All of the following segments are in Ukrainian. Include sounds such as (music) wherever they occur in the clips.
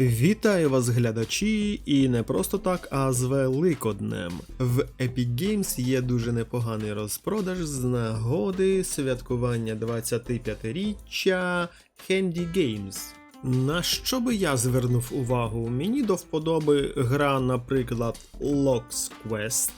Вітаю вас, глядачі, і не просто так, а з Великоднем. В Epic Games є дуже непоганий розпродаж з нагоди святкування 25-річчя Handy Games. На що би я звернув увагу? Мені до вподоби гра, наприклад, Locks Quest.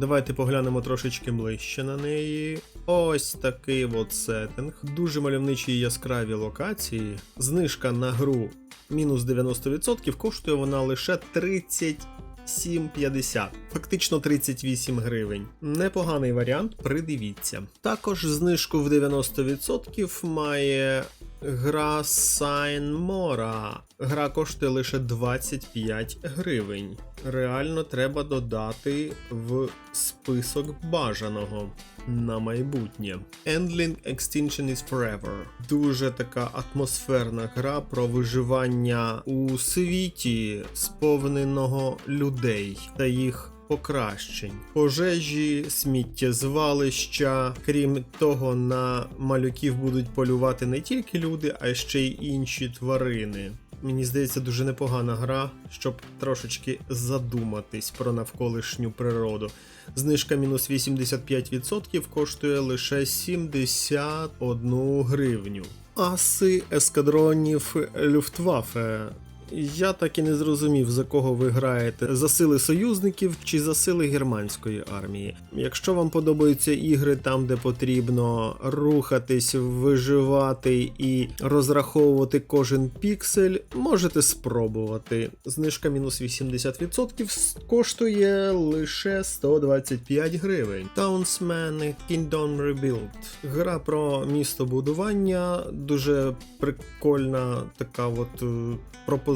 Давайте поглянемо трошечки ближче на неї. Ось такий от сеттинг. Дуже мальовничі і яскраві локації. Знижка на гру мінус 90%, коштує вона лише 37,50, фактично 38 гривень. Непоганий варіант, придивіться. Також знижку в 90% має гра Sign Mora. Гра коштує лише 25 гривень. Реально треба додати в список бажаного на майбутнє. Endling Extinction is Forever. Дуже така атмосферна гра про виживання у світі, сповненого людей та їх покращень. Пожежі, сміттєзвалища. Крім того, на малюків будуть полювати не тільки люди, а ще й інші тварини. Мені здається, дуже непогана гра, щоб трошечки задуматись про навколишню природу. Знижка мінус 85% коштує лише 71 гривню. Аси ескадронів Люфтваффе. Я так і не зрозумів, за кого ви граєте: за сили союзників чи за сили германської армії. Якщо вам подобаються ігри там, де потрібно рухатись, виживати і розраховувати кожен піксель, можете спробувати. Знижка мінус 80% коштує лише 125 гривень. Townsman Kingdom Rebuild. Гра про містобудування, дуже прикольна така от е,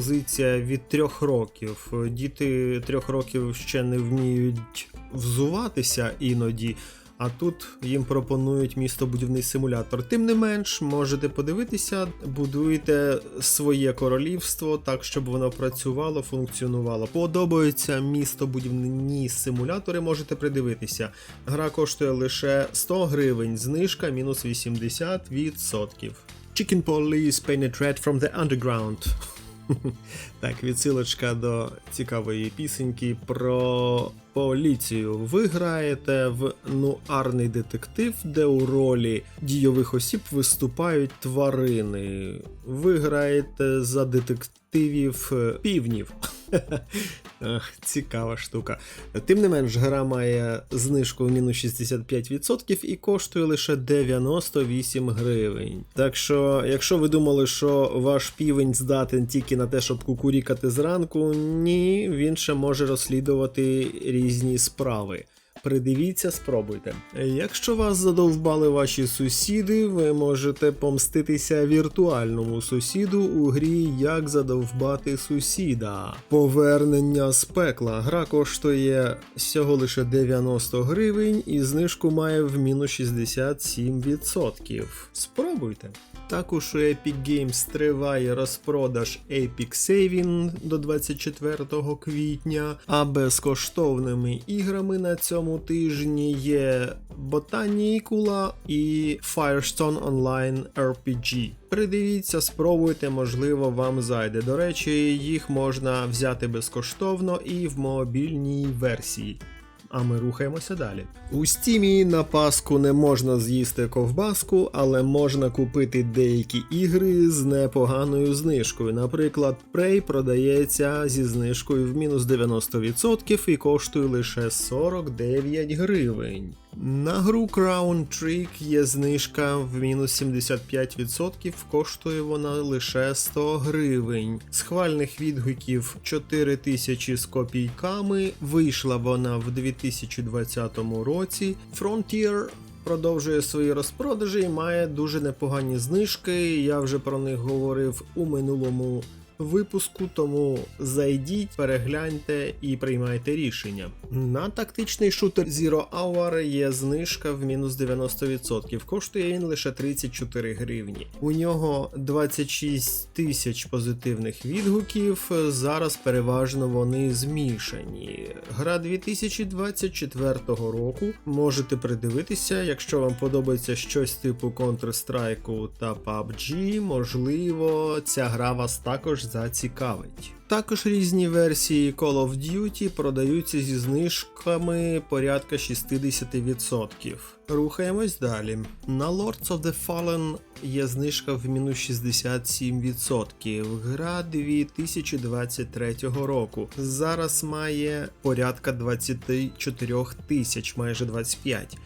пропозиція від трьох років. Діти трьох років ще не вміють взуватися іноді. А тут їм пропонують містобудівний симулятор. Тим не менш, можете подивитися, будуєте своє королівство так, щоб воно працювало, функціонувало. Подобаються містобудівні симулятори, можете придивитися. Гра коштує лише 100 гривень, знижка мінус 80%. Chicken Police Painted Red from the Underground. (laughs) Так, відсилочка до цікавої пісеньки про поліцію. Ви граєте в нуарний детектив, де у ролі дійових осіб виступають тварини. Ви граєте за детективів е, півнів. (laughs) Цікава штука. Тим не менш, гра має знижку в мінус 65% і коштує лише 98 гривень. Так що, якщо ви думали, що ваш півень здатен тільки на те, щоб кукурікати зранку, ні, він ще може розслідувати різні справи. Придивіться, спробуйте. Якщо вас задовбали ваші сусіди, ви можете помститися віртуальному сусіду у грі Як задовбати сусіда. Повернення з пекла. Гра коштує всього лише 90 гривень і знижку має в мінус 67%. Спробуйте. Також у Epic Games триває розпродаж Epic Saving до 24 квітня, а безкоштовними іграми на цьому тижні є Botanicula і Firestone Online RPG. Придивіться, спробуйте, можливо, вам зайде. До речі, їх можна взяти безкоштовно і в мобільній версії. А ми рухаємося далі. У стімі на Пасху не можна з'їсти ковбаску, але можна купити деякі ігри з непоганою знижкою. Наприклад, Prey продається зі знижкою в мінус 90% і коштує лише 49 гривень. На гру Crown Trick є знижка в мінус 75%, коштує вона лише 100 гривень. З хвальних відгуків 4000 з копійками. Вийшла вона в 2020 році. Frontier продовжує свої розпродажі і має дуже непогані знижки. Я вже про них говорив у минулому випуску, тому зайдіть, перегляньте і приймайте рішення. На тактичний шутер Zero Hour є знижка в мінус 90%. Коштує він лише 34 гривні. У нього 26 тисяч позитивних відгуків. Зараз переважно вони змішані. Гра 2024 року. Можете придивитися, якщо вам подобається щось типу Counter-Strike та PUBG, можливо, ця гра вас також зацікавить. Також різні версії Call of Duty продаються зі знижками порядка 60%. Рухаємось далі. На Lords of the Fallen є знижка в мінус 67%. Гра 2023 року. Зараз має порядка 24 тисяч, майже 25.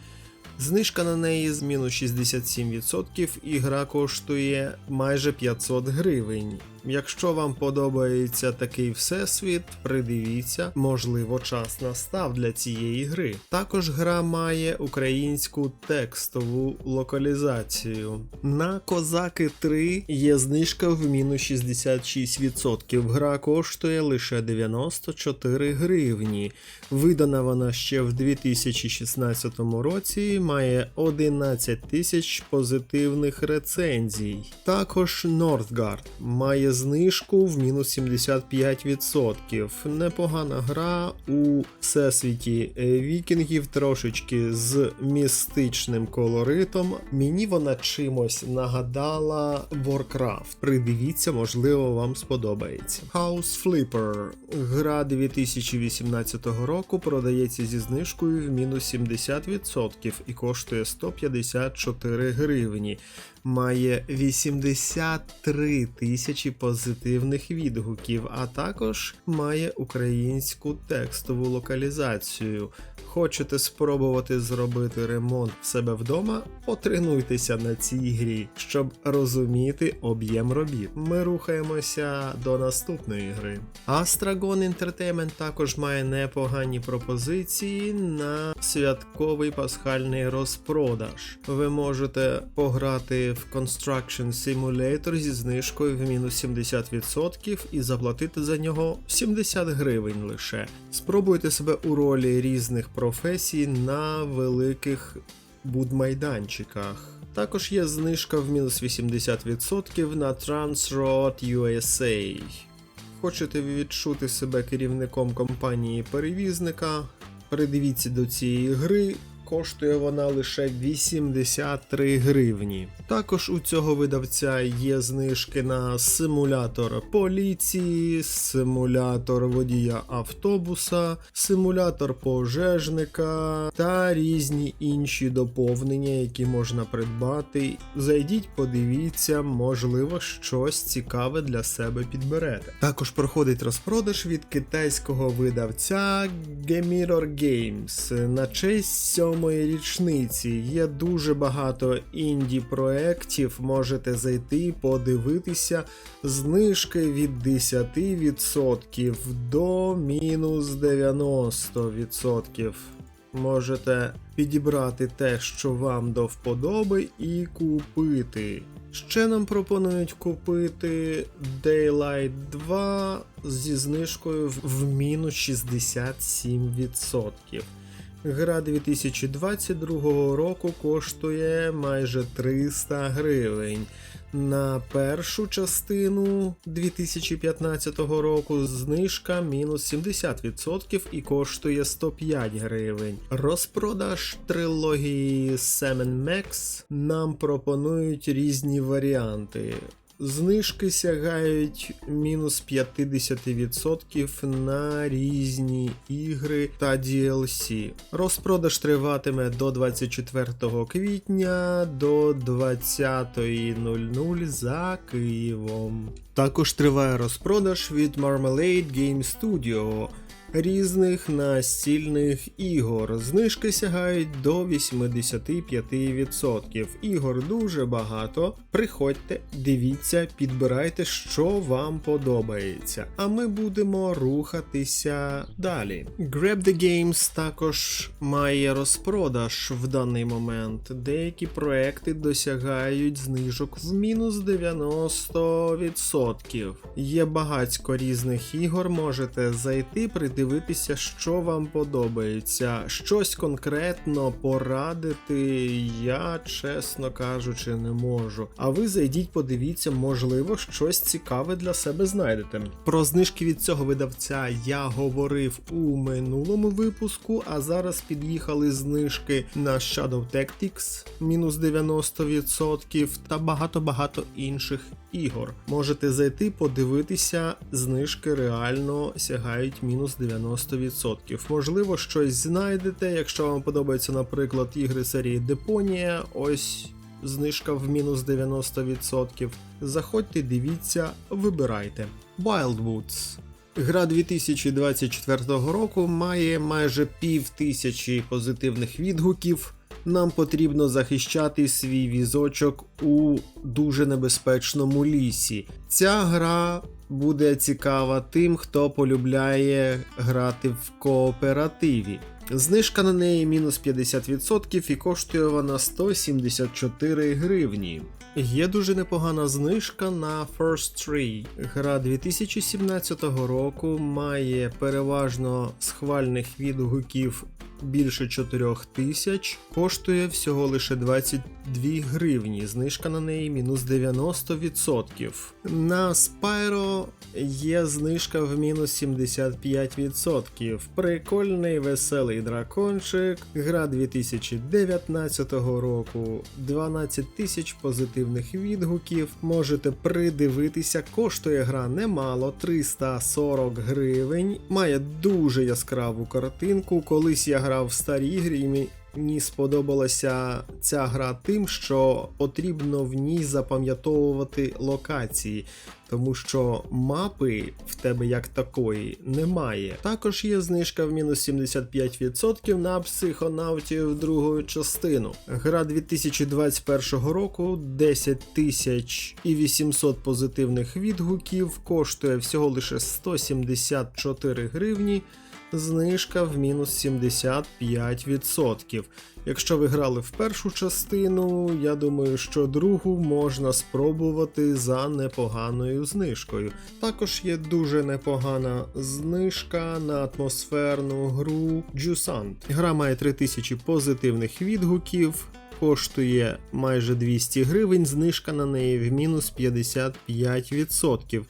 Знижка на неї з мінус 67% і гра коштує майже 500 гривень. Якщо вам подобається такий всесвіт, придивіться, можливо, час настав для цієї гри. Також гра має українську текстову локалізацію. На Козаки 3 є знижка в мінус 66%. Гра коштує лише 94 гривні. Видана вона ще в 2016 році, має 11 тисяч позитивних рецензій. Також Northgard має знижку в мінус 75%. Непогана гра у всесвіті вікінгів, трошечки з містичним колоритом. Мені вона чимось нагадала Warcraft. Придивіться, можливо, вам сподобається. House Flipper. Гра 2018 року продається зі знижкою в мінус 70% і коштує 154 гривні має 83 тисячі позитивних відгуків, а також має українську текстову локалізацію. Хочете спробувати зробити ремонт в себе вдома? Потренуйтеся на цій грі, щоб розуміти об'єм робіт. Ми рухаємося до наступної гри. Astragon Entertainment також має непогані пропозиції на святковий пасхальний розпродаж. Ви можете пограти в Construction Simulator зі знижкою в мінус 70% і заплатити за нього 70 гривень лише. Спробуйте себе у ролі різних професій на великих будмайданчиках. Також є знижка в мінус 80% на Transroad USA. Хочете відчути себе керівником компанії перевізника? Придивіться до цієї гри. Коштує вона лише 83 гривні. Також у цього видавця є знижки на симулятор поліції, симулятор водія автобуса, симулятор пожежника та різні інші доповнення, які можна придбати. Зайдіть, подивіться, можливо, щось цікаве для себе підберете. Також проходить розпродаж від китайського видавця Gemirror Games на честь сьомої річниці. Є дуже багато інді проєктів. Можете зайти, подивитися знижки від 10% до мінус 90%. Можете підібрати те, що вам до вподоби, і купити. Ще нам пропонують купити Daylight 2 зі знижкою в мінус 67%. Гра 2022 року коштує майже 300 гривень. На першу частину 2015 року знижка мінус 70% і коштує 105 гривень. Розпродаж трилогії Semen Max нам пропонують різні варіанти. Знижки сягають мінус 50% на різні ігри та DLC. Розпродаж триватиме до 24 квітня до 20.00 за Києвом. Також триває розпродаж від Marmalade Game Studio різних настільних ігор. Знижки сягають до 85%. Ігор дуже багато. Приходьте, дивіться, підбирайте, що вам подобається. А ми будемо рухатися далі. Grab the Games також має розпродаж в даний момент. Деякі проекти досягають знижок в мінус 90%. Є багатько різних ігор, можете зайти, придивитися передивитися, що вам подобається. Щось конкретно порадити я, чесно кажучи, не можу. А ви зайдіть, подивіться, можливо, щось цікаве для себе знайдете. Про знижки від цього видавця я говорив у минулому випуску, а зараз під'їхали знижки на Shadow Tactics мінус 90% та багато-багато інших ігор. Можете зайти, подивитися, знижки реально сягають мінус 90%. Можливо, щось знайдете, якщо вам подобаються, наприклад, ігри серії Депонія, ось знижка в мінус 90%. Заходьте, дивіться, вибирайте. Wildwoods. Гра 2024 року має майже пів тисячі позитивних відгуків. Нам потрібно захищати свій візочок у дуже небезпечному лісі. Ця гра буде цікава тим, хто полюбляє грати в кооперативі. Знижка на неї мінус 50% і коштує вона 174 гривні. Є дуже непогана знижка на First Tree. Гра 2017 року має переважно схвальних відгуків більше 4 тисяч, коштує всього лише 22 гривні. Знижка на неї мінус 90%. На Spyro є знижка в мінус 75%. Прикольний веселий дракончик. Гра 2019 року. 12 тисяч позитивних відгуків. Можете придивитися. Коштує гра немало 340 гривень. Має дуже яскраву картинку. Колись я грав в старі ігри і мені Мені сподобалася ця гра тим, що потрібно в ній запам'ятовувати локації, тому що мапи в тебе як такої немає. Також є знижка в мінус 75% на психонавтів другу частину. Гра 2021 року 10 тисяч і 800 позитивних відгуків, коштує всього лише 174 гривні знижка в мінус 75%. Якщо ви грали в першу частину, я думаю, що другу можна спробувати за непоганою знижкою. Також є дуже непогана знижка на атмосферну гру Jusant. Гра має 3000 позитивних відгуків. Коштує майже 200 гривень, знижка на неї в мінус 55%.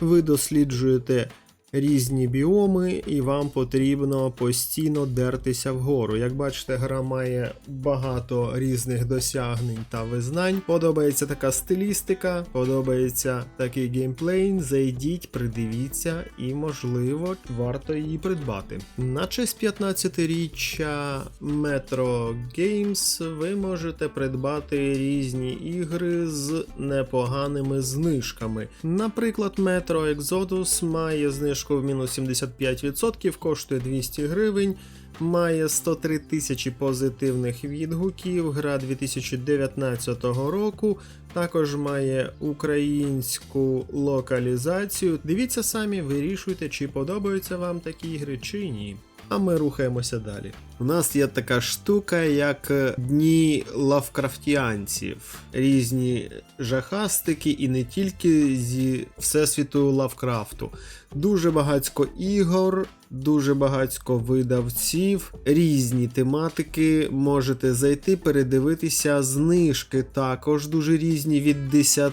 Ви досліджуєте різні біоми, і вам потрібно постійно дертися вгору. Як бачите, гра має багато різних досягнень та визнань. Подобається така стилістика, подобається такий геймплей. Зайдіть, придивіться, і, можливо, варто її придбати. На честь 15-річчя Metro Games ви можете придбати різні ігри з непоганими знижками. Наприклад, Metro Exodus має знижку знижку в мінус 75%, коштує 200 гривень. Має 103 тисячі позитивних відгуків. Гра 2019 року. Також має українську локалізацію. Дивіться самі, вирішуйте, чи подобаються вам такі ігри, чи ні. А ми рухаємося далі. У нас є така штука, як дні лавкрафтіанців, різні жахастики, і не тільки зі всесвіту Лавкрафту. Дуже багатько ігор, дуже багатько видавців, різні тематики. Можете зайти, передивитися знижки також дуже різні від 10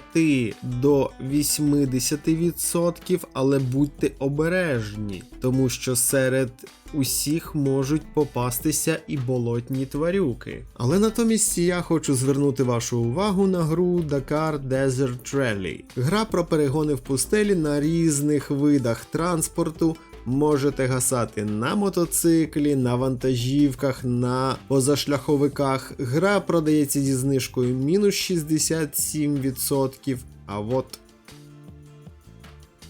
до 80%, але будьте обережні, тому що серед усіх можуть попастися і болотні тварюки. Але натомість я хочу звернути вашу увагу на гру Dakar Desert Rally. Гра про перегони в пустелі на різних видах транспорту. Можете гасати на мотоциклі, на вантажівках, на позашляховиках. Гра продається зі знижкою мінус 67%. А от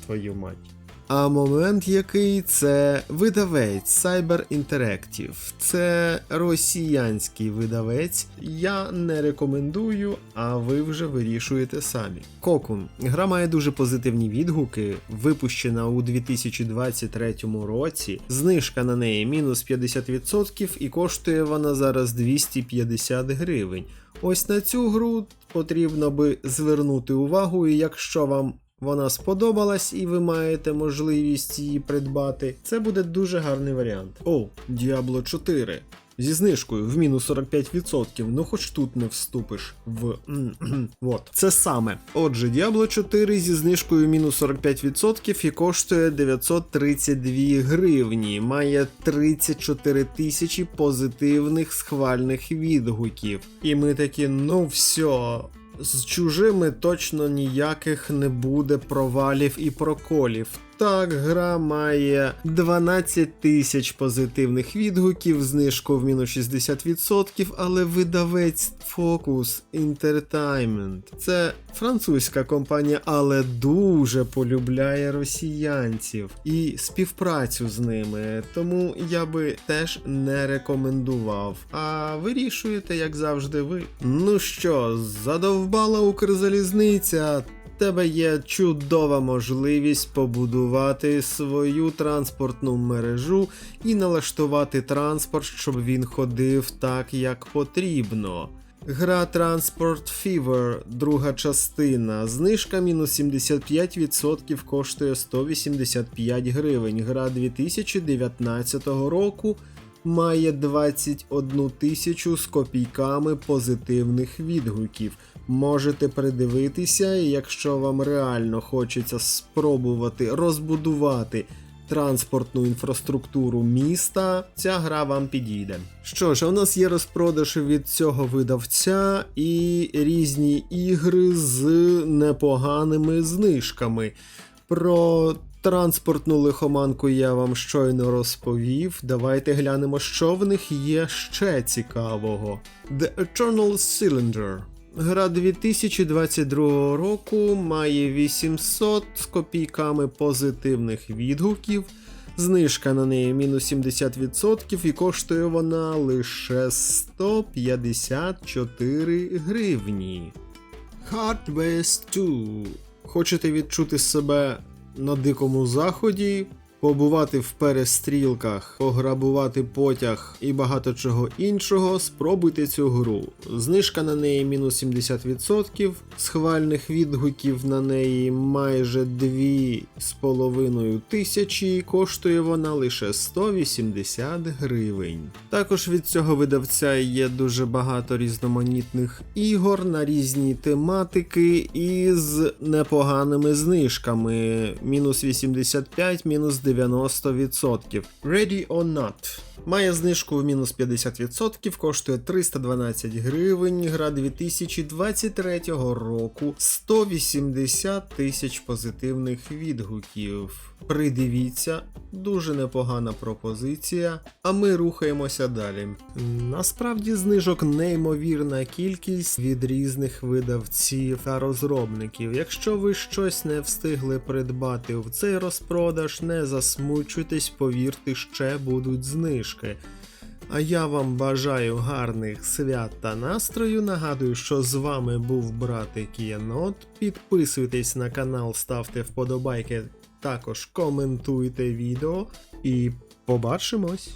твою мать. А момент який це видавець Cyber Interactive. Це росіянський видавець. Я не рекомендую, а ви вже вирішуєте самі. Кокун. Гра має дуже позитивні відгуки, випущена у 2023 році. Знижка на неї мінус 50% і коштує вона зараз 250 гривень. Ось на цю гру потрібно би звернути увагу, і якщо вам вона сподобалась і ви маєте можливість її придбати, це буде дуже гарний варіант. О, Diablo 4. Зі знижкою в мінус 45%, ну хоч тут не вступиш в. (clears throat) Вот. Це саме. Отже, Diablo 4 зі знижкою мінус 45% і коштує 932 гривні. Має 34 тисячі позитивних схвальних відгуків. І ми такі, ну все. З чужими точно ніяких не буде провалів і проколів. Так, гра має 12 тисяч позитивних відгуків, знижку в мінус 60%, але видавець Focus Entertainment. Це французька компанія, але дуже полюбляє росіянців і співпрацю з ними. Тому я би теж не рекомендував. А вирішуєте, як завжди, ви. Ну що, задовбала Укрзалізниця тебе є чудова можливість побудувати свою транспортну мережу і налаштувати транспорт, щоб він ходив так, як потрібно. Гра Transport Fever, друга частина. Знижка мінус 75% коштує 185 гривень. Гра 2019 року має 21 тисячу з копійками позитивних відгуків. Можете придивитися, і якщо вам реально хочеться спробувати розбудувати транспортну інфраструктуру міста, ця гра вам підійде. Що ж, у нас є розпродаж від цього видавця і різні ігри з непоганими знижками. Про транспортну лихоманку я вам щойно розповів. Давайте глянемо, що в них є ще цікавого. The Eternal Cylinder. Гра 2022 року має 800 з копійками позитивних відгуків. Знижка на неї мінус 70% і коштує вона лише 154 гривні. Hard West 2. Хочете відчути себе на дикому заході? Побувати в перестрілках, пограбувати потяг і багато чого іншого, спробуйте цю гру. Знижка на неї мінус 70%, схвальних відгуків на неї майже 2,5 тисячі, коштує вона лише 180 гривень. Також від цього видавця є дуже багато різноманітних ігор на різні тематики із непоганими знижками. Мінус 85, мінус 90%. Ready or Not. Має знижку в мінус 50%, коштує 312 гривень. Гра 2023 року 180 тисяч позитивних відгуків. Придивіться, дуже непогана пропозиція. А ми рухаємося далі. Насправді знижок неймовірна кількість від різних видавців та розробників. Якщо ви щось не встигли придбати в цей розпродаж, не засмучуйтесь, повірте, ще будуть знижки. А я вам бажаю гарних свят та настрою. Нагадую, що з вами був братик Єнот. Підписуйтесь на канал, ставте вподобайки, також коментуйте відео і побачимось!